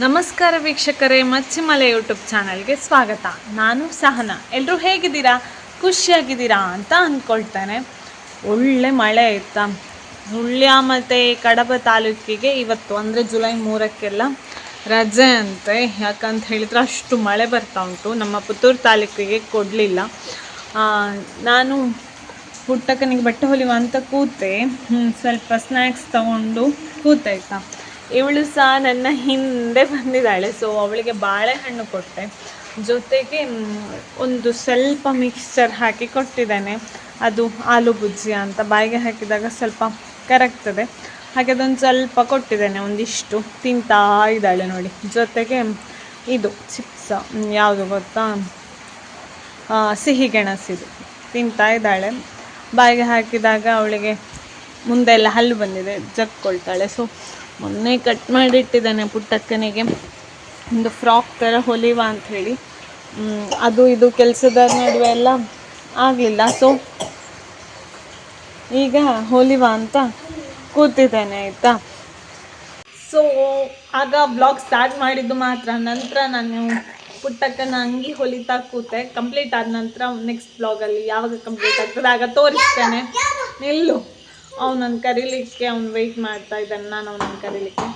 ನಮಸ್ಕಾರ ವೀಕ್ಷಕರೇ, ಮಚ್ಚಿಮಲೆ ಯೂಟ್ಯೂಬ್ ಚಾನಲ್ಗೆ ಸ್ವಾಗತ. ನಾನು ಸಹನ. ಎಲ್ಲರೂ ಹೇಗಿದ್ದೀರಾ? ಖುಷಿಯಾಗಿದ್ದೀರಾ ಅಂತ ಅಂದ್ಕೊಳ್ತೇನೆ. ಒಳ್ಳೆ ಮಳೆ ಆಯ್ತಾ ಸುಳ್ಯ ಮತ್ತು ಕಡಬ ತಾಲೂಕಿಗೆ ಇವತ್ತು, ಅಂದರೆ ಜುಲೈ ಮೂರಕ್ಕೆಲ್ಲ ರಜೆ ಅಂತೆ. ಯಾಕಂತ ಹೇಳಿದ್ರೆ ಅಷ್ಟು ಮಳೆ ಬರ್ತಾ ಉಂಟು. ನಮ್ಮ ಪುತ್ತೂರು ತಾಲೂಕಿಗೆ ಕೊಡಲಿಲ್ಲ. ನಾನು ಪುಟ್ಟಕ್ಕನಿಗೆ ಬಟ್ಟೆ ಹೊಲಿವ ಅಂತ ಕೂತೆ. ಸ್ವಲ್ಪ ಸ್ನ್ಯಾಕ್ಸ್ ತಗೊಂಡು ಕೂತಾಯ್ತಾ ಇವಳು ಸಹ ನನ್ನ ಹಿಂದೆ ಬಂದಿದ್ದಾಳೆ. ಸೊ ಅವಳಿಗೆ ಬಾಳೆಹಣ್ಣು ಕೊಟ್ಟೆ. ಜೊತೆಗೆ ಒಂದು ಸ್ವಲ್ಪ ಮಿಕ್ಸ್ಚರ್ ಹಾಕಿ ಕೊಟ್ಟಿದ್ದೇನೆ. ಅದು ಆಲೂ ಬುಜ್ಜಿ ಅಂತ ಬಾಯಿಗೆ ಹಾಕಿದಾಗ ಸ್ವಲ್ಪ ಕರಗ್ತದೆ. ಹಾಗೆ ಅದೊಂದು ಸ್ವಲ್ಪ ಕೊಟ್ಟಿದ್ದೇನೆ. ಒಂದಿಷ್ಟು ತಿಂತಾ ಇದ್ದಾಳೆ ನೋಡಿ. ಜೊತೆಗೆ, ಇದು ಚಿಪ್ಸ್. ಯಾವುದು ಗೊತ್ತಾ? ಸಿಹಿ ಗೆಣಸಿದು. ತಿಂತಾ ಇದ್ದಾಳೆ. ಬಾಯಿಗೆ ಹಾಕಿದಾಗ ಅವಳಿಗೆ ಮುಂದೆ ಎಲ್ಲ ಹಲ್ಲು ಬಂದಿದೆ. ಜಕ್ಕೊಳ್ತಾಳೆ. ಸೊ ಮೊನ್ನೆ ಕಟ್ ಮಾಡಿಟ್ಟಿದ್ದಾನೆ ಪುಟ್ಟಕ್ಕನಿಗೆ. ಒಂದು ಫ್ರಾಕ್ ಥರ ಹೊಲಿವ ಹೇಳಿ. ಅದು ಇದು ಕೆಲಸದ ನಡುವೆ ಎಲ್ಲ ಆಗಲಿಲ್ಲ. ಸೊ ಈಗ ಹೊಲಿವ ಅಂತ ಕೂತಿದ್ದೇನೆ, ಆಯಿತಾ? ಸೊ ಆಗ ಬ್ಲಾಗ್ ಸ್ಟಾರ್ಟ್ ಮಾಡಿದ್ದು ಮಾತ್ರ. ನಂತರ ನಾನು ಪುಟ್ಟಕ್ಕನ ಅಂಗಿ ಹೊಲಿತಾ ಕೂತೆ. ಕಂಪ್ಲೀಟ್ ಆದ ನಂತರ ನೆಕ್ಸ್ಟ್ ಬ್ಲಾಗಲ್ಲಿ ಯಾವಾಗ ಕಂಪ್ಲೀಟ್ ಆಗ್ತದೆ? ಆಗ ತೋರಿಸ್ತೇನೆ. ನಿಲ್ಲು. ಅವನನ್ನು ಕರೀಲಿಕ್ಕೆ ಅವ್ನು ವೆಯ್ಟ್ ಮಾಡ್ತಾ ಇದ್ದಾನೆ ನಾನು ಅವನನ್ನು ಕರೀಲಿಕ್ಕೆ.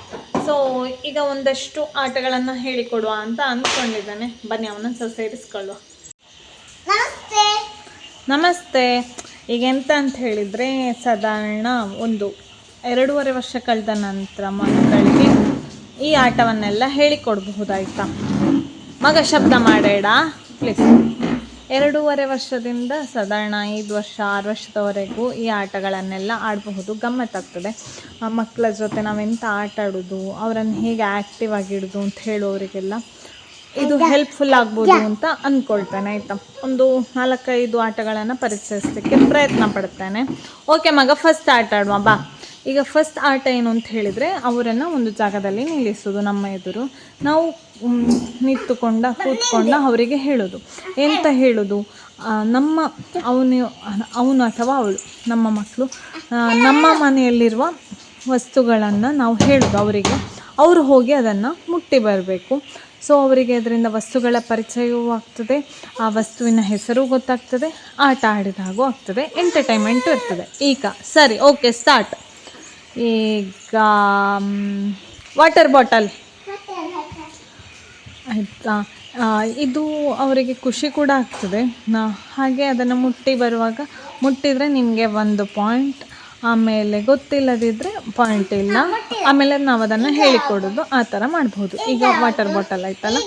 ಸೊ ಈಗ ಒಂದಷ್ಟು ಆಟಗಳನ್ನು ಹೇಳಿಕೊಡುವ ಅಂತ ಅಂದ್ಕೊಂಡಿದ್ದಾನೆ ಬನ್ನಿ ಅವನನ್ನು ಸಹ ಸೇರಿಸ್ಕೊಳ್ಳುವ. ನಮಸ್ತೆ. ಈಗ ಎಂತ ಅಂತ ಹೇಳಿದರೆ ಸಾಧಾರಣ ಒಂದು ಎರಡೂವರೆ ವರ್ಷ ಕಳೆದ ನಂತರ ಮಕ್ಕಳಿಗೆ ಈ ಆಟವನ್ನೆಲ್ಲ ಹೇಳಿಕೊಡಬಹುದಾಯ್ತಾ? ಮಗ ಶಬ್ದ ಮಾಡೇಡ ಪ್ಲೀಸ್ ಎರಡೂವರೆ ವರ್ಷದಿಂದ ಸಾಧಾರಣ ಐದು ವರ್ಷ ಆರು ವರ್ಷದವರೆಗೂ ಈ ಆಟಗಳನ್ನೆಲ್ಲ ಆಡಬಹುದು ಗಮ್ಮತ್ತಾಗ್ತದೆ. ಆ ಮಕ್ಕಳ ಜೊತೆ ನಾವೆಂತ ಆಟ ಆಡೋದು ಅವರನ್ನು ಹೇಗೆ ಆ್ಯಕ್ಟಿವ್ ಆಗಿಡೋದು ಅಂತ ಹೇಳುವವರಿಗೆಲ್ಲ ಇದು ಹೆಲ್ಪ್ಫುಲ್ ಆಗ್ಬೋದು ಅಂತ ಅಂದ್ಕೊಳ್ತೇನೆ ಆಯಿತಾ? ಒಂದು ನಾಲ್ಕೈದು ಆಟಗಳನ್ನು ಪರಿಚಯಿಸಲಿಕ್ಕೆ ಪ್ರಯತ್ನ ಪಡ್ತೇನೆ. ಓಕೆ ಮಗ ಫಸ್ಟ್ ಆಟ ಆಡುವ ಬಾ. ಈಗ ಫಸ್ಟ್ ಆಟ ಏನು ಅಂತ ಹೇಳಿದರೆ ಅವರನ್ನು ಒಂದು ಜಾಗದಲ್ಲಿ ನಿಲ್ಲಿಸೋದು ನಮ್ಮ ಎದುರು. ನಾವು ನಿಂತುಕೊಂಡ, ಕೂತ್ಕೊಂಡ ಅವರಿಗೆ ಹೇಳೋದು. ಎಂತ ಹೇಳೋದು? ನಮ್ಮ ಅವನು ಅವನು ಅಥವಾ ಅವಳು, ನಮ್ಮ ಮಕ್ಕಳು ನಮ್ಮ ಮನೆಯಲ್ಲಿರುವ ವಸ್ತುಗಳನ್ನು ನಾವು ಹೇಳೋದು ಅವರಿಗೆ. ಅವರು ಹೋಗಿ ಅದನ್ನು ಮುಟ್ಟಿ ಬರಬೇಕು. ಸೊ ಅವರಿಗೆ ಅದರಿಂದ ವಸ್ತುಗಳ ಪರಿಚಯವೂ ಆಗ್ತದೆ. ಆ ವಸ್ತುವಿನ ಹೆಸರು ಗೊತ್ತಾಗ್ತದೆ. ಆಟ ಆಡಿದಾಗೂ ಆಗ್ತದೆ. ಎಂಟರ್ಟೈನ್ಮೆಂಟು ಇರ್ತದೆ. ಈಗ, ಸರಿ ಓಕೆ ಸ್ಟಾರ್ಟ್ ಈಗ ವಾಟರ್ ಬಾಟಲ್ ಆಯಿತಾ? ಇದು ಅವರಿಗೆ ಖುಷಿ ಕೂಡ ಆಗ್ತದೆ. ನಾ, ಹಾಗೆ ಅದನ್ನು ಮುಟ್ಟಿ ಬರುವಾಗ, ಮುಟ್ಟಿದರೆ ನಿಮಗೆ ಒಂದು ಪಾಯಿಂಟ್, ಆಮೇಲೆ ಗೊತ್ತಿಲ್ಲದಿದ್ದರೆ ಪಾಯಿಂಟ್ ಇಲ್ಲ. ಆಮೇಲೆ ನಾವು ಅದನ್ನು ಹೇಳಿಕೊಡೋದು, ಆ ಥರ ಮಾಡ್ಬೋದು. ಈಗ ವಾಟರ್ ಬಾಟಲ್ ಆಯ್ತಲ್ಲ?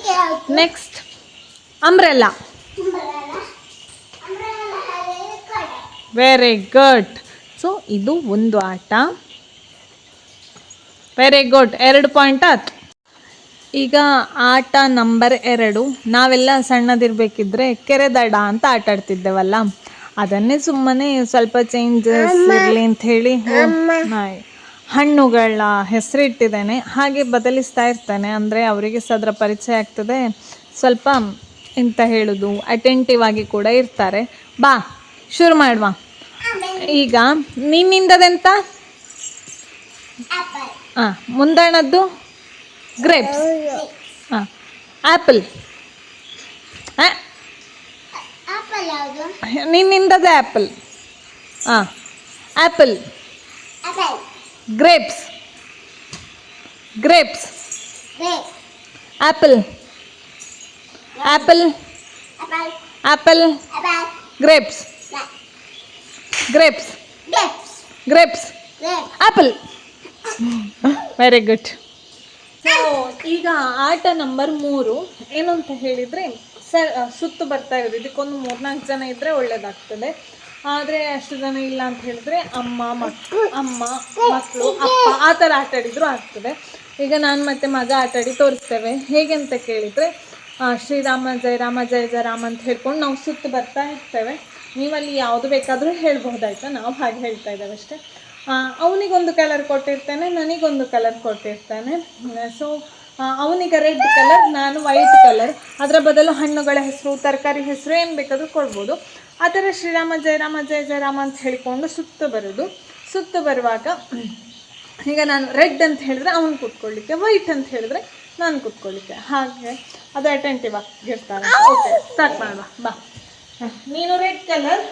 Next umbrella very good so ಇದು ಒಂದು ಆಟ. ವೆರಿ ಗುಡ್ ಎರಡು ಪಾಯಿಂಟ್ ಆಯ್ತು. ಈಗ ಆಟ ನಂಬರ್ ಎರಡು. ನಾವೆಲ್ಲ ಸಣ್ಣದಿರಬೇಕಿದ್ರೆ ಕೆರೆ ದಡ ಅಂತ ಆಟ ಆಡ್ತಿದ್ದೇವಲ್ಲ? ಅದನ್ನೇ ಸುಮ್ಮನೆ ಸ್ವಲ್ಪ ಚೇಂಜಸ್ ಇರಲಿ ಅಂತ ಹೇಳಿ. ಹಣ್ಣುಗಳ ಹೆಸರಿಟ್ಟಿದ್ದೇನೆ. ಹಾಗೆ ಬದಲಿಸ್ತಾ ಇರ್ತೇನೆ. ಅಂದರೆ ಅವರಿಗೆ ಸಹ ಅದರ ಪರಿಚಯ ಆಗ್ತದೆ. ಸ್ವಲ್ಪ ಎಂತ ಹೇಳೋದು? ಅಟೆಂಟಿವ್ ಆಗಿ ಕೂಡ ಇರ್ತಾರೆ. ಬಾ ಶುರು ಮಾಡುವ. ಈಗ ನಿನ್ನಿಂದದೆಂತ? ಹಾಂ ಮುಂದಣದ್ದು? ಗ್ರೇಪ್ಸ್ ಹಾಂ ಆ್ಯಪಲ್ ನಿನ್ನಿಂದದ ಆ್ಯಪಲ್ ಹಾಂ apple grapes grapes apple apple apple grapes grapes grapes apple very good so ಈಗ ಆಟ ನಂಬರ್ ಮೂರು, ಏನು ಅಂತ ಹೇಳಿದರೆ, ಸರ್ ಸುತ್ತು ಬರ್ತಾ ಇರೋದು. ಇದಕ್ಕೊಂದು ಮೂರ್ನಾಲ್ಕು ಜನ ಇದ್ದರೆ ಒಳ್ಳೆಯದಾಗ್ತದೆ ಆದರೆ ಅಷ್ಟು ಜನ ಇಲ್ಲ ಅಂತ ಹೇಳಿದ್ರೆ ಅಮ್ಮ ಮಕ್ಕಳು ಅಮ್ಮ ಮಕ್ಕಳು ಅಪ್ಪ, ಆ ಥರ ಆಟ ಆಡಿದ್ರು ಆಗ್ತದೆ. ಈಗ ನಾನು ಮತ್ತೆ ಮಗ ಆಟಾಡಿ ತೋರಿಸ್ತೇವೆ. ಹೇಗೆ ಅಂತ ಕೇಳಿದರೆ ಶ್ರೀರಾಮ ಜಯ, ರಾಮ ಜಯ ಜಯ, ರಾಮ ಅಂತ ಹೇಳ್ಕೊಂಡು ನಾವು ಸುತ್ತು ಬರ್ತಾ ಇರ್ತೇವೆ. ನೀವಲ್ಲಿ ಯಾವುದು ಬೇಕಾದರೂ ಹೇಳ್ಬೋದಾಯ್ತಾ? ನಾವು ಹಾಗೆ ಹೇಳ್ತಾ ಇದ್ದೇವೆ ಅಷ್ಟೇ. ಅವನಿಗೊಂದು ಕಲರ್ ಕೊಟ್ಟಿರ್ತೇನೆ, ನನಗೊಂದು ಕಲರ್ ಕೊಟ್ಟಿರ್ತೇನೆ. ಸೊ ಅವನಿಗೆ ರೆಡ್ ಕಲರ್ ನಾನು ವೈಟ್ ಕಲರ್ ಅದರ ಬದಲು ಹಣ್ಣುಗಳ ಹೆಸರು, ತರಕಾರಿ ಹೆಸರು ಏನು ಬೇಕಾದರೂ ಕೊಡ್ಬೋದು. ಆ ಥರ ಶ್ರೀರಾಮ ಜಯರಾಮ ಜಯ ಜಯರಾಮ ಅಂತ ಹೇಳಿಕೊಂಡು ಸುತ್ತ ಬರೋದು. ಸುತ್ತ ಬರುವಾಗ, ಈಗ ನಾನು ರೆಡ್ ಅಂತ ಹೇಳಿದ್ರೆ ಅವನು ಕೂತ್ಕೊಳ್ಳಿಕ್ಕೆ ವೈಟ್ ಅಂತ ಹೇಳಿದ್ರೆ ನಾನು ಕುತ್ಕೊಳ್ಳಿಕ್ಕೆ. ಹಾಗೆ, ಅದು ಅಟೆಂಟಿವ್ ಆಗಿರ್ತಾನೆ ಓಕೆ ಸ್ಟಾರ್ಟ್ ಮಾಡುವ ಬಾ. ನೀನು ರೆಡ್ ಕಲರ್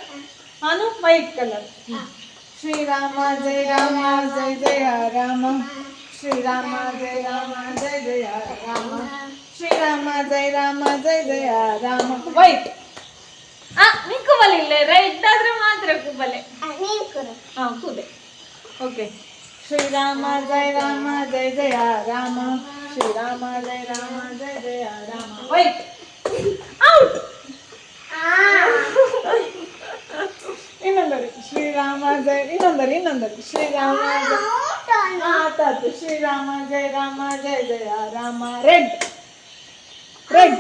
ನಾನು ವೈಟ್ ಕಲರ್ ಶ್ರೀರಾಮ ಜಯ ರಾಮ ಜಯ ಜಯ ರಾಮ ಶ್ರೀರಾಮ ಜಯ ರಾಮ ಜಯ ಜಯ ರಾಮ ಶ್ರೀರಾಮ ಜಯ ರಾಮ ಜಯ ಜಯ ರಾಮ ವೈಟ್ ಆ ನೀ ಕುಬಲಿಲ್ಲ ರೆಡ್ ಆದ್ರೆ ಮಾತ್ರ ಕುಬಲೆ ಹಾ ಕೂದೆ ಓಕೆ ಶ್ರೀರಾಮ ಜಯ ರಾಮ ಜಯ ಜಯ ರಾಮ ಶ್ರೀರಾಮ ಜಯ ರಾಮ ಜಯ ಜಯ ರಾಮ ವೈಟ್ ಔಟ್ ಇನ್ನೊಂದರಿ ಶ್ರೀರಾಮ ಜಯ. ಇನ್ನೊಂದರು ಇನ್ನೊಂದರು. ಶ್ರೀರಾಮ ಆತಾತು ಶ್ರೀರಾಮ ಜಯ. ರಾಮ ಜಯ ಜಯ ರಾಮ. ರೆಡ್. ರೆಡ್.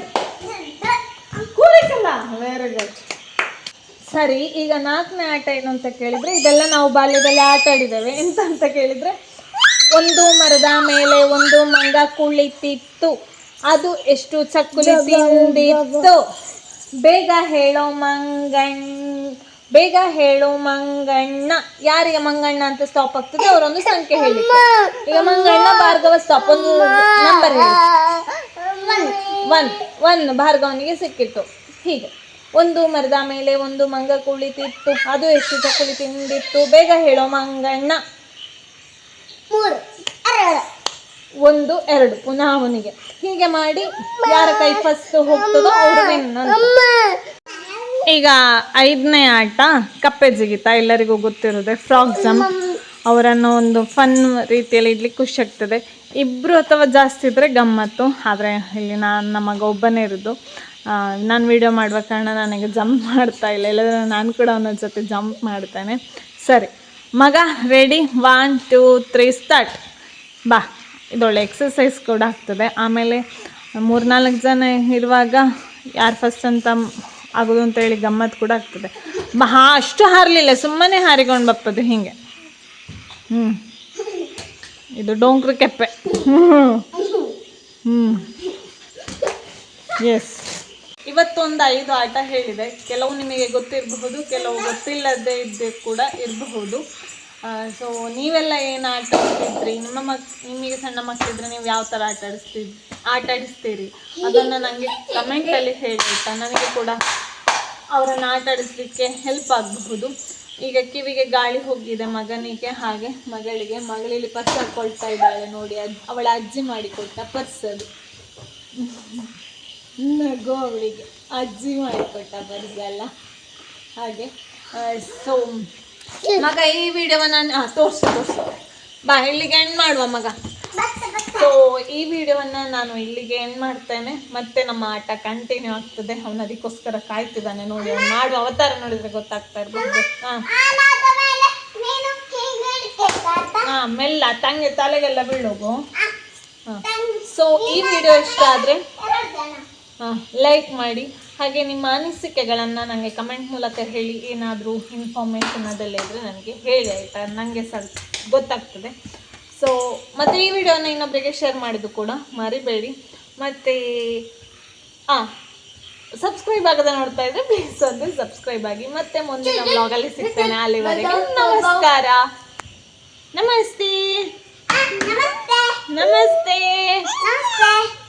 ಕೂರಿಕಲ್ಲ. ವೆರಿ ಗುಡ್ ಸರಿ ಈಗ ನಾಲ್ಕನೇ ಆಟ ಏನು ಅಂತ ಕೇಳಿದ್ರೆ ಇದೆಲ್ಲ ನಾವು ಬಾಲ್ಯದಲ್ಲಿ ಆಟ ಆಡಿದ್ದೇವೆ. ಎಂತ ಅಂತ ಕೇಳಿದ್ರೆ ಒಂದು ಮರದ ಮೇಲೆ ಒಂದು ಮಂಗ ಕುಳಿತಿತ್ತು. ಅದು ಎಷ್ಟು ಚಕ್ಕುಲಿ ತಿಂದಿತ್ತು? ಬೇಗ ಹೇಳೋ ಮಂಗಣ್ಣ ಬೇಗ ಹೇಳೋ ಮಂಗಣ್ಣ. ಯಾರಿಗೆ ಮಂಗಣ್ಣ ಅಂತ ಸ್ಟಾಪ್ ಆಗ್ತದೆ? ಅವರೊಂದು ಸಂಖ್ಯೆ ಹೇಳಿ. ಈಗ ಮಂಗಣ್ಣ ಭಾರ್ಗವ ಸ್ಟಾಪ್ ಒಂದು ನಂಬರ್ ಹೇಳಿ. ಒನ್ ಒನ್ ಭಾರ್ಗವನಿಗೆ ಸಿಕ್ಕಿತ್ತು. ಹೀಗೆ. ಒಂದು ಮರದ ಮೇಲೆ ಒಂದು ಮಂಗ ಕುಳಿತಿತ್ತು. ಅದು ಎಷ್ಟು ಚಕ್ಕುಲಿ ತಿಂದಿತ್ತು ಬೇಗ ಹೇಳೋ ಮಂಗಣ್ಣ. ಒಂದು ಎರಡು. ಪುನಃ ಅವನಿಗೆ. ಹೀಗೆ ಮಾಡಿ ಯಾರ ಕೈ ಫಸ್ಟ್ ಹೋಗ್ತದೋ ಅವರು. ಈಗ ಐದನೇ ಆಟ ಕಪ್ಪೆ ಜಿಗಿತ ಎಲ್ಲರಿಗೂ ಗೊತ್ತಿರೋದೆ ಫ್ರಾಕ್ ಜಂಪ್. ಅವರನ್ನು ಒಂದು ಫನ್ ರೀತಿಯಲ್ಲಿ ಇಡ್ಲಿಕ್ಕೆ ಖುಷಿ ಆಗ್ತದೆ ಇಬ್ಬರು ಅಥವಾ ಜಾಸ್ತಿ ಇದ್ದರೆ ಗಮ್ಮತ್ತು, ಆದರೆ ಇಲ್ಲಿ ನಾನು ನಮ್ಮ ಮಗ ಒಬ್ಬನೇ ಇರೋದು. ನಾನು ವಿಡಿಯೋ ಮಾಡುವ ಕಾರಣ ನನಗೆ ಜಂಪ್ ಮಾಡ್ತಾ ಇಲ್ಲ. ಇಲ್ಲದ್ರೆ ನಾನು ಕೂಡ ಅವನ ಜೊತೆ ಜಂಪ್ ಮಾಡ್ತೇನೆ. ಸರಿ, ಮಗ ready one two three start ಬಾ, ಇದೊಳ್ಳೆ ಎಕ್ಸಸೈಸ್ ಕೂಡ ಆಗ್ತದೆ. ಆಮೇಲೆ ಮೂರ್ನಾಲ್ಕು ಜನ ಇರುವಾಗ ಯಾರು ಫಸ್ಟ್ ಅಂತ ಆಗೋದು ಅಂತ ಹೇಳಿ ಗಮ್ಮತ್ತು ಕೂಡ ಆಗ್ತದೆ. ಮಹಾ ಅಷ್ಟು ಹಾರಲಿಲ್ಲ, ಸುಮ್ಮನೆ ಹಾರಿಕೊಂಡು ಬಪ್ಪದು ಹಿಂಗೆ. ಹ್ಞೂ ಇದು ಡೋಂಕ್ರ ಕೆಪ್ಪೆ. ಹ್ಞೂ ಎಸ್ ಇವತ್ತೊಂದು ಐದು ಆಟ ಹೇಳಿದೆ. ಕೆಲವು ನಿಮಗೆ ಗೊತ್ತಿರಬಹುದು, ಕೆಲವು ಗೊತ್ತಿಲ್ಲದೇ ಇದ್ದೇ ಕೂಡ ಇರಬಹುದು. ಸೊ ನೀವೆಲ್ಲ ಏನು ಆಟ ಆಡ್ತಿದ್ರಿ? ನಿಮ್ಮ ಮಕ್, ನಿಮಗೆ ಸಣ್ಣ ಮಕ್ಕಳಿದ್ರೆ ನೀವು ಯಾವ ಥರ ಆಟ ಆಡಿಸ್ತಿದ್ ಆಟ ಆಡಿಸ್ತೀರಿ? ಅದನ್ನು ನನಗೆ ಕಮೆಂಟಲ್ಲಿ ಹೇಳಿ, ಆಯ್ತಾ? ನನಗೆ ಕೂಡ ಅವರನ್ನು ಆಟ ಆಡಿಸ್ಲಿಕ್ಕೆ ಹೆಲ್ಪ್ ಆಗಬಹುದು. ಈಗ ಕಿವಿಗೆ ಗಾಳಿ ಹೋಗಿದೆ, ಮಗನಿಗೆ ಹಾಗೆ, ಮಗಳಿಗೆ. ಮಗಳಲ್ಲಿ ಪರ್ಸ್ ಹಾಕೊಳ್ತಾ ಇದ್ದಾಳೆ ನೋಡಿ, ಅದು, ಅವಳ ಅಜ್ಜಿ ಮಾಡಿಕೊಟ್ಟ ಪರ್ಸ್ ಅದು. ನಗು ಅವಳಿಗೆ. ಅಜ್ಜಿ ಮಾಡಿಕೊಟ್ಟ ಪರ್ಸ್ ಅಲ್ಲ. ಹಾಗೆ ಸೊ ಮಗ, ಈ ವಿಡಿಯೋವನ್ನ ಹಾಂ ತೋರಿಸು ತೋರಿಸು. ಬಾ, ಇಲ್ಲಿಗೆ ಎಂಡ್ ಮಾಡುವ ಮಗ. ಸೊ ಈ ವಿಡಿಯೋವನ್ನ ನಾನು ಇಲ್ಲಿಗೆ ಎಂಡ್ ಮಾಡ್ತೇನೆ. ಮತ್ತೆ ನಮ್ಮ ಆಟ ಕಂಟಿನ್ಯೂ ಆಗ್ತದೆ. ಅವನು ಅದಕ್ಕೋಸ್ಕರ ಕಾಯ್ತಿದ್ದಾನೆ ನೋಡಿ, ಅವ್ನು ಮಾಡುವ ಅವತಾರ ನೋಡಿದ್ರೆ ಗೊತ್ತಾಗ್ತಾ ಇರ್ಬೋದು. ಹಾಂ. ಹಾಂ, ಮೆಲ್ಲ, ತಂಗೆ, ತಲೆಗೆಲ್ಲ ಬೀಳೋಗು. ಹಾಂ. ಸೊ ಈ ವಿಡಿಯೋ ಇಷ್ಟ ಆದರೆ ಲೈಕ್ ಮಾಡಿ. ಹಾಗೆ ನಿಮ್ಮ ಅನಿಸಿಕೆಗಳನ್ನು ನನಗೆ ಕಮೆಂಟ್ ಮೂಲಕ ಹೇಳಿ ಏನಾದರೂ ಇನ್ಫಾರ್ಮೇಷನ್ ಅದೆಲ್ಲ ಇದ್ದರೆ ನನಗೆ ಹೇಳಿ ಆಯಿತಾ? ನನಗೆ ಸಹ ಗೊತ್ತಾಗ್ತದೆ. ಸೊ ಮತ್ತು ಈ ವಿಡಿಯೋನ ಇನ್ನೊಬ್ಬರಿಗೆ ಶೇರ್ ಮಾಡಿದ್ದು ಕೂಡ ಮರಿಬೇಡಿ. ಮತ್ತು ಹಾಂ ಸಬ್ಸ್ಕ್ರೈಬ್ ಆಗದೆ ನೋಡ್ತಾ ಇದ್ರೆ ಪ್ಲೀಸ್ ಒಂದು ಸಬ್ಸ್ಕ್ರೈಬ್ ಆಗಿ. ಮತ್ತೆ ಮುಂದಿನ ಬ್ಲಾಗಲ್ಲಿ ಸಿಗ್ತೇನೆ ಅಲ್ಲಿವರೆಗೆ. ನಮಸ್ಕಾರ. ನಮಸ್ತೆ. ನಮಸ್ತೆ. ನಮಸ್ತೆ.